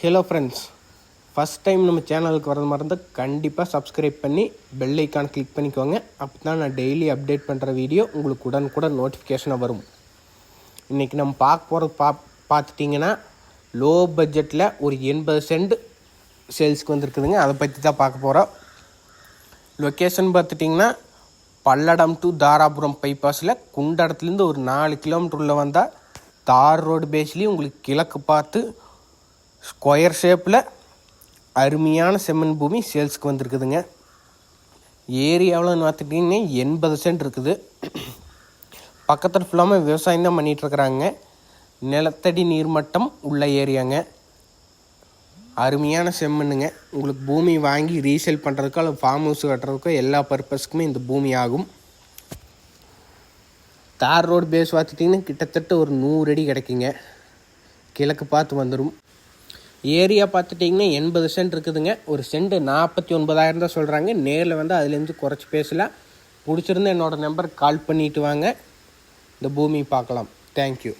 Hello friends first time நம்ம சேனலுக்கு வரது மாதிரி இருந்தால் கண்டிப்பாக சப்ஸ்கிரைப் பண்ணி பெல் ஐக்கான் கிளிக் பண்ணிக்கோங்க. அப்போ தான் நான் டெய்லி அப்டேட் பண்ணுற வீடியோ உங்களுக்கு உடனுக்குடன் நோட்டிஃபிகேஷனாக வரும். இன்றைக்கி நம்ம பார்க்க போகிறது பா பார்த்துட்டிங்கன்னா லோ பட்ஜெட்டில் ஒரு எண்பது சென்ட் சேல்ஸ்க்கு வந்திருக்குதுங்க. அதை பற்றி தான் பார்க்க போகிறோம் லொக்கேஷன் பார்த்துட்டிங்கன்னா பல்லடம் டு தாராபுரம் பைபாஸில் குண்டடத்துலேருந்து ஒரு நாலு கிலோமீட்டர் வந்தால் தார் ரோடு பேஸ்லேயும் உங்களுக்கு கிழக்கு பார்த்து ஸ்கொயர் ஷேப்பில் அருமையான செம்மண் பூமி சேல்ஸ்க்கு வந்திருக்குதுங்க. ஏரியாவில் பார்த்துட்டிங்கன்னா எண்பது சென்ட் இருக்குது. பக்கத்தில் ஃபுல்லாமல் விவசாயம் தான் பண்ணிகிட்ருக்குறாங்க நிலத்தடி நீர்மட்டம் உள்ள ஏரியாங்க. அருமையான செம்மண்ணுங்க உங்களுக்கு பூமி வாங்கி ரீசேல் பண்ணுறதுக்கோ அல்லது ஃபார்ம் ஹவுஸ் கட்டுறதுக்கோ எல்லா பர்பஸ்க்குமே இந்த பூமி ஆகும். தார் ரோடு பேஸ் பார்த்துட்டிங்கன்னா கிட்டத்தட்ட ஒரு நூறு அடி கிடைக்குங்க. கிழக்கு பார்த்து வந்துடும் ஏரியா பார்த்துட்டிங்கன்னா எண்பது சென்ட் இருக்குதுங்க. ஒரு சென்ட் நாற்பத்தி ஒன்பதாயிரம் தான் சொல்கிறாங்க நேரில் வந்து அதுலேருந்து குறைச்சி பேசலாம். பிடிச்சிருந்தா என்னோடய நம்பருக்கு கால் பண்ணிட்டு வாங்க. இந்த பூமி பார்க்கலாம். தேங்க்யூ